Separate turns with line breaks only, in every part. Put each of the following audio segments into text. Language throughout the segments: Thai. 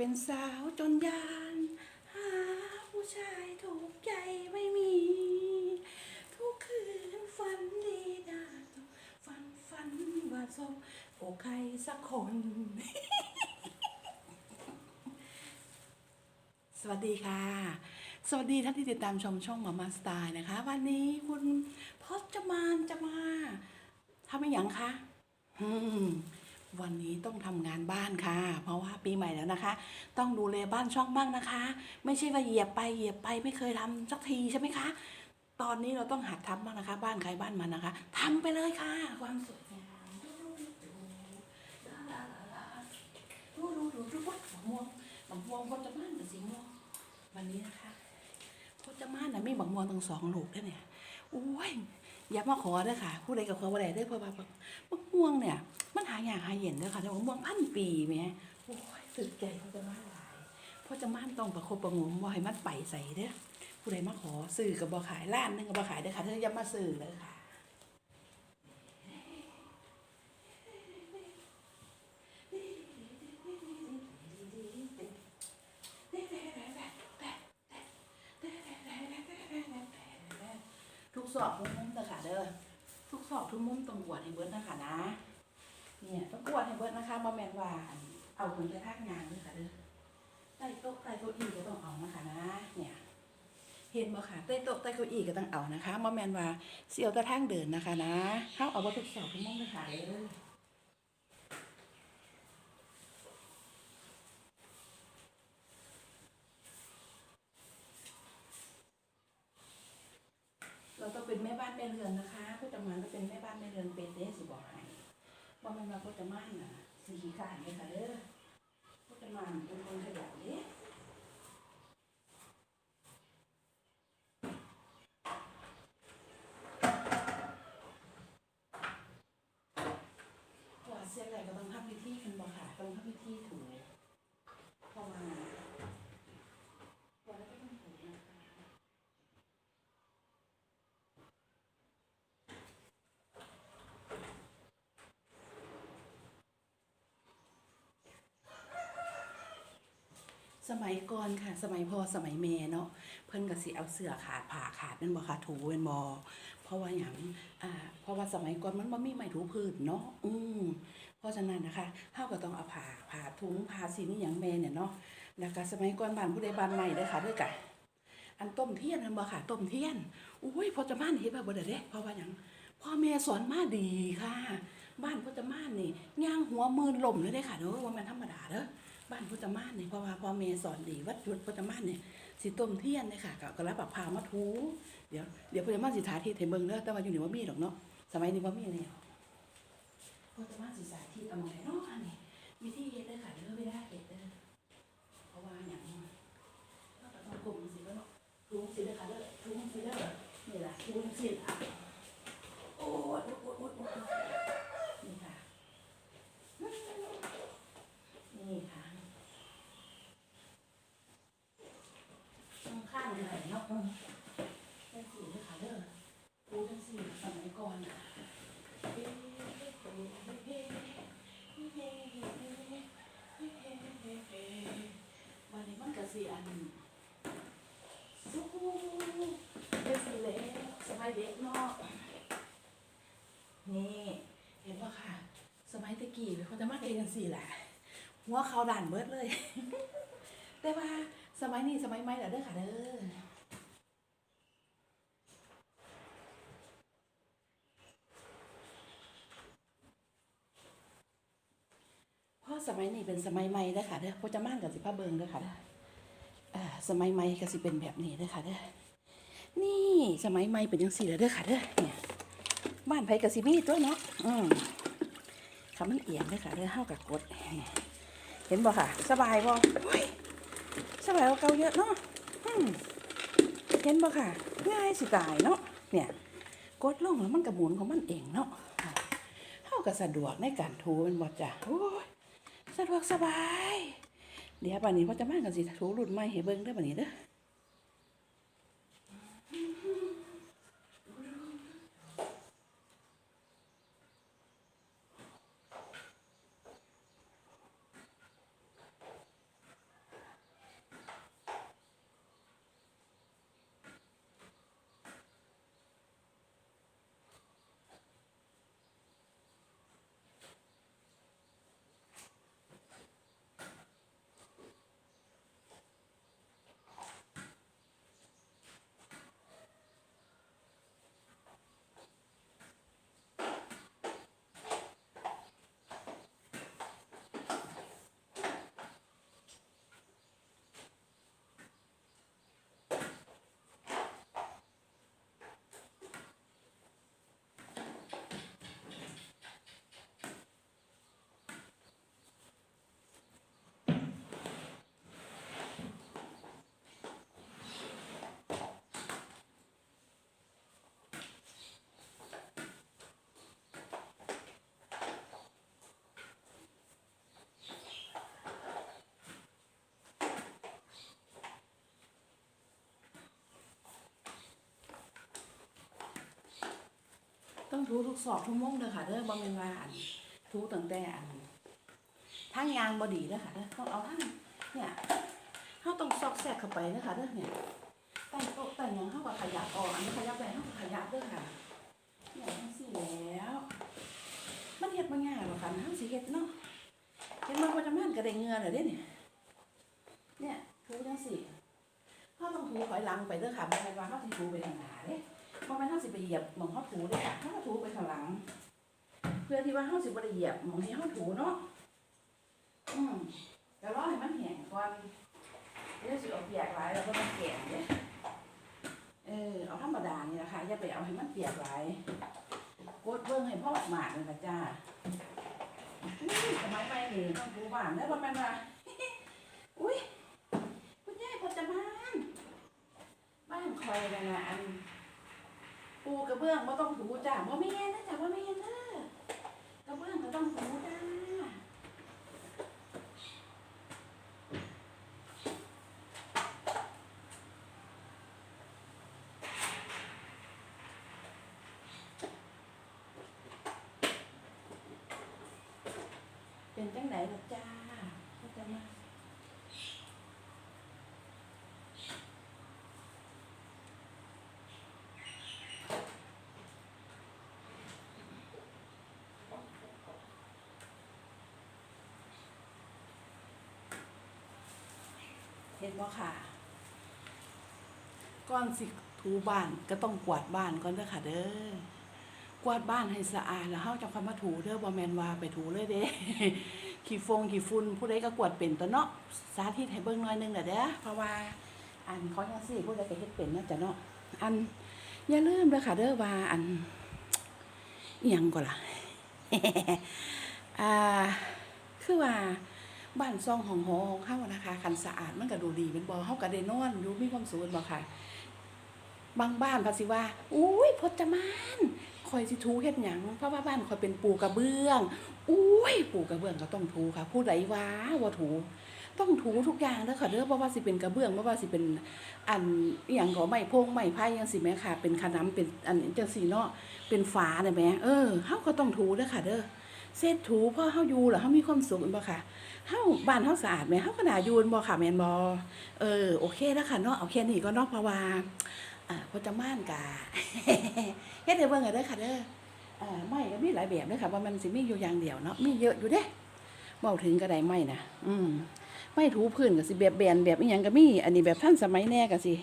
เป็นสาวจนยานหาผู้ชายถูกใจไม่มี ทุกคืนฝันดีนะฝันฝันว่าศพอกใครสักคน สวัสดีค่ะ สวัสดีท่านที่ติดตามชมช่องหมามาสไตล์นะคะ วันนี้คุณพจมานจะมาทำอะไรอย่างคะอืม วันนี้ต้องทำงานบ้านค่ะ เพราะว่าปีใหม่แล้วนะคะ ต้องดูแลบ้านช่องบ้างนะคะ ไม่ใช่ว่าเหยียบไปเหยียบไปไม่เคยทำสักทีใช่ไหมคะ ตอนนี้เราต้องหัดทำบ้างนะคะ บ้านใครบ้านมันนะคะทำไปเลยค่ะ ความสวยงามดูดูดูดูวัดมะม่วงมะม่วงพจมานกับสีม่วงวันนี้นะคะพจมานนะมีมะม่วงตั้งสองลูกด้วยเนี่ยโอ้ย อย่ามาขอเด้อค่ะ ผู้ใดกับขอว่าไดเด้อเพราะว่ามะม่วงเนี่ย มันหายากหาเย็นเด้อค่ะแต่ว่ามะม่วงพันปีแหม่โอ้ยสุดใจพจะมาหลายพจมานต้องประคบประงมว่าให้มันไปใส่เด้อผู้ใดมาขอซื้อกับบ่ขายร้านหนึงกับบ่ขายเด้อค่ะเธออย่ามาซื้อเลยค่ะ กซอกทุกมุมเด้อค่ะเด้อทุกซอกทุกมุมต้องบวาดให้เบิดนะคะนะ เนี่ยต้องบวาดให้เบิดนะคะบ่แม่นว่าเอาคนจะทักงานเด้อค่ะเด้อใต้โต๊ะใต้เก้าอี้ก็ต้องเอานะคะนะ เนี่ย เห็นบ่ค่ะใต้โต๊ะใต้เก้าอี้ก็ต้องเอานะคะบ่แม่นว่าเสียวต่ทางเดินนะคะนะเฮาเอาบ่ทุกซอกทุกมุมเลยค่ะเด้อเราต้องเป็นแม่บ้านแม่เรือน นะคะผู้จำงานก็เป็นแม่บ้านแม่เรือนเป็นเด้สิบอกให้บ่แม่นว่าผู้จำม่านน่ะสิขี้ข้านเลยค่ะเด้อผู้จำม่านเป็นคนขยันเด้ว่าเสียอะไรก็ต้องทำพิธีกันบ่ค่ะต้องทำพิธีถูเพราะว่าก่อนแล้วก็ต้องถูนะคะ สมัยก่อนค่ะ สมัยพ่อสมัยแม่เนาะเพิ่นก็สิเอาเสื้อขาดผ้าขาดนั่นบ่ค่ะถูเป็นบ่เพราะว่าหยังอ่าเพราะว่าสมัยก่อนมันบ่มีไม้ถูพื้นเนาะอืมเพราะฉะนั้นนะคะเฮาก็ต้องเอาผ้าผ้าถุงผ้าสีนี่หยังแม่เนี่ยเนาะแล้วก็สมัยก่อนบ้านผู้ใดบ้านใหม่เด้อค่ะเด้อกะอันต้มเทียนนั่นบ่ค่ะต้มเทียนอุ้ยพอจะม่านเฮ็ดแบบบ่ได้เด้เพราะว่าหยังพ่อแม่สอนมาดีค่ะ บ้านพ่อจะม่านนี่ย่างหัวมือล่มเลยเด้ค่ะเด้อว่ามันธรรมดาเด้อ บ้านพุทธมานเนี่ยเพราะว่าพ่อเมสอนดีวัดจุดพุทธมานเนี่ยสิต้มเทียนเนี่ยค่ะก็ก็รับปากพามาทูเดี๋ยวเดี๋ยวพุทธมานสิสาธิตให้เบิ่งเด้อแต่ว่าอยู่นี่ว่ามีดอกเนาะสมัยนี้ว่ามีแล้วพุทธมานสิสาธิตเอามาไหนเนาะอันนี้วิธีเฮ็ด เป็สีนะคะเด้อรู้เป็นสีสมัยก่อนอะวันนี้มันก็สีอันสู้เป็นสีเล็กสมัยเด็กเนาะนี่เห็นปะค่ะ สมัยตะกี้เขาจะมาเกกันสีแหละหัวเขาด่านเบิดเลย แต่ว่าสมัยนี้สมัยใหม่แล้วเด้อค่ะเด้อ สมัยนี้เป็นสมัยใหม่เด้ค่ะเด้อพจะม่านกับสิพาเบิงเด้อค่ะเด้ออ่าสมัยใหม่ก็สิเป็นแบบนี้เด้อค่ะเด้อนี่สมัยใหม่เป็นจังซี่แล้วเด้อค่ะเด้อเนี่ยบ้านไผก็สิมีตัวเนาะอืมคำมันเอียงเด้อค่ะเด้อเฮากับกด เห็นบ่ค่ะ สบายบ่โอ้ยสบายกว่าเก่าเยอะเนาะอืมเห็นบ่ค่ะ ง่ายสิตายเนาะเนี่ยกดลงแล้วมันกระหมุนของมันเองเนาะค่ะเฮาก็สะดวกในการถูเป็นบ่จ้ะโอ้ สะดวกสบาย เดี๋ยวป่านี้พ่อจะมากันสิถูรุ่นใหม่ให้เบิ่งเด้อบัดนี้เด้อ ถูทุกศอกทุกมุมเด้อค่ะเด้อบ่แม่นว่าอันถูตั้งแต่อันทางยางบ่ดีเด้อค่ะเด้อต้องเอาทางเนี่ยเฮาต้องซอกแซกเข้าไปเด้อค่ะเด้อเนี่ยใต้โต๊ะใต้หยังเฮาก็ขยับออกอันนี้ขยับได้เฮาก็ขยับเด้อค่ะเนี่ยจังซี่แล้ว มันเฮ็ดบ่ยากหรอกค่ะเฮาสิเฮ็ดเนาะเฮ็ดมันบ่จำเป็นก็ได้เงื่อแล้วเด้เนี่ยเนี่ยถูจังซี่เฮาต้องถูถอยหลังไปเด้อค่ะบ่แม่นว่าเฮาสิถูไปข้างหน้าเด้ บ่แม่นเฮาสิไปเหยียบหมองเฮาถูเด้อเฮาถูไปข้างหลัง เพื่อที่ว่าเฮาสิบได้เหยียบหมองที่เฮาถูเนาะอืมก็รอให้มันแห้งก่อนเดี๋ยวสิเอาเปียกหลายแล้วก็มันแข็งเด้เออเอาธรรมดานี่ล่ะค่ะอย่าไปเอาให้มันเปียกหลายกดเบิ่งให้พ่อหมาดเลยค่ะจ้าสมัยใหม่นี่ต้องถูบ้านแล้วบ่แม่นว่าอุ้ยคุณยายพอจมานบ้านคอยนั่นนะอัน ปูกระเบื้องบ่ต้องถูจ้ะบ่แม่เย็นนะจ้ะบ่แม่นเด้อกระเบื้องก็ต้องถูจ้าเป็นจังไดล่ะจ้าเข้าใจม เห็นบ่ค่ะก่อนสิถูบ้านก็ต้องกวาดบ้านก่อนเด้อค่ะ เด้อกวาดบ้านให้สะอาดแล้วเฮาจะค่อยมาถูเด้อบ่แม่นว่าไปถูเลยเด้ขี้ฟงขี้ฝุ่นผู้ใดก็กวาดเป็นตัวเนาะสาธิตให้เบิ่งหน่อยนึงเด้อเด้อเพราะว่าอันเขาจังซี่ผู้ใดก็เฮ็ดเป็นเนะจ้ะเนาะอันอย่าลืมเด้อค่ะ เด้อว่าอันอิหยังก็ล่ะอ่าคือว่า บ้านซองของหอของเฮานะคะคันสะอาดมันก็ดูดีเป็นบ่เฮาก็ได้นอนอยู่มีความสุขแม่นบ่ค่ะ บางบ้านเพาสิว่าอุ้ยพจมานคอยสิถูเฮ็ดหยังเพราะว่าบ้านคอยเป็นปูกระเบื้องอุ้ยปูกระเบื้องก็ต้องถูค่ะผู้ใดว่าว่าถู ต้องถูทุกอย่างเด้อค่ะเด้อบ่ว่าสิเป็นกระเบื้องบ่ว่าสิเป็นอันอีหยังก็ไม้พงไม้ไผ่จังซี่แหมค่ะ เป็นขนำเป็นอันจังซี่เนาะเป็นฝาได้แหมเออเฮาก็ต้องถูเด้อค่ะเด้อ เช็ดถูพราะเฮาอยู่แล้วเฮามีความสุขแม่นบ่ค่ะเฮาบ้านเฮาสะอาดแหมเฮาก็น่าอยู่แม่นบ่ค่ะแม่นบ่เออโอเคแล้วค่ะเนาะเอาแค่นี้ก็เนาะเพราะว่าอ่าพจมานกะเฮ็ดให้เบิ่งกันเด้อค่ะเด้ออ่าไม้ก็มีหลายแบบเด้อค่ะว่ามันสิมีอยู่อย่างเดียวเนาะมีเยอะอยู่เด้เว้าถึงก็ได้ไม้นะอืมไม้ถูพื้นก็สิแบบแบนแบบอีหยังก็มีอันนี้แบบท่านสมัยแน่ก็สิ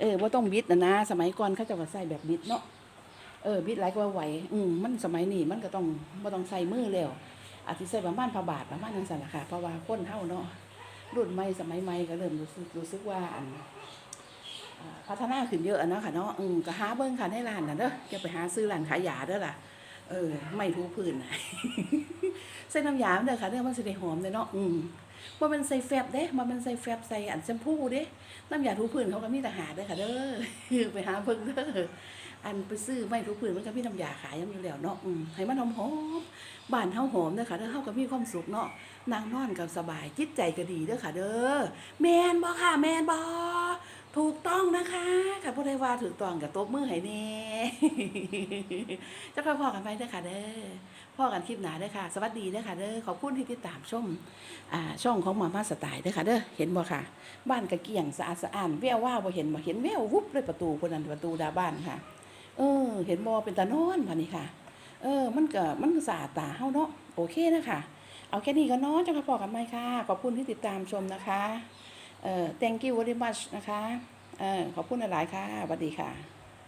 เออบ่ต้องบิดนะนะสมัยก่อนเขาจ้าก็ใส่แบบบิดเนาะ เออบิดหลายกว่าไหวอืมมันสมัยนี้มันก็ต้องบ่ต้องใส่มือแล้วอาจสิใส่ประมาณพระบาทประมาณนั้นซั่นละค่ะเพราะว่าคนเฮาเนาะรุ่นใหม่สมัยใหม่ก็เริ่มรู้สึกรู้สึกว่าอันพัฒนาขึ้นเยอะนะค่ะเนาะอืมก็หาเบิ่งค่ะในร้านน่ะเด้ออย่าไปหาซื้อร้านขายยาเด้อล่ะเออ ไม่ถูพื้นนะใส่น้ำยาเด้อค่ะเด้อมันสิได้หอมเด้อเนาะอืมบ่แมันใส่แฟบเด้บ่แมันใส่แฟบใส่อันแชมพูเด้น้ำยาถูพื้นเขาก็มีแต่หาเด้อค่ะเด้อไปหาเบิ่งเด้อ อันไปซื้อไม่ถูพื้นมันก็มีน้ำยาขายยำอยู่แล้วเนาะอืมให้มันหอมหอมบ้านเฮาหอมเด้อค่ะเด้อเฮาก็มีความสุขเนาะนางนอนก็สบายจิตใจก็ดีเด้อค่ะ เด้อแมนบ่ค่ะ แมนบ่ถูกต้องนะคะค่ะผู้ใดว่าถูกต้องกับตบมือให้แน่จะค่อยพอกันไปเด้อค่ะ เด้อพ่อกันคลิปหนาเด้อค่ะ สวัสดีเด้อค่ะ เด้อขอบคุณที่ติดตามชมอ่าช่องของหมาม่าสไตล์เด้อค่ะ เด้อเห็นบ่ค่ะ บ้านกะเกียงสะอาดสะอ้านแววว่าบ่เห็นบ่เห็นแวววุบเลยประตูคนนั้นประตูดาบ้านค่ะ เออ เห็นบอเป็นตานอนพันนี้ค่ะ เออ มันก็มันก็สะอาดตาเฮาเนาะโอเคนะคะเอาแค่นี้ก็นอนจะค่อยพอกันไหมค่ะ ขอบคุณที่ติดตามชมนะคะเอ่อ thank you very much นะคะเอ่อขอบคุณหลายๆค่ะสวัสดีค่ะ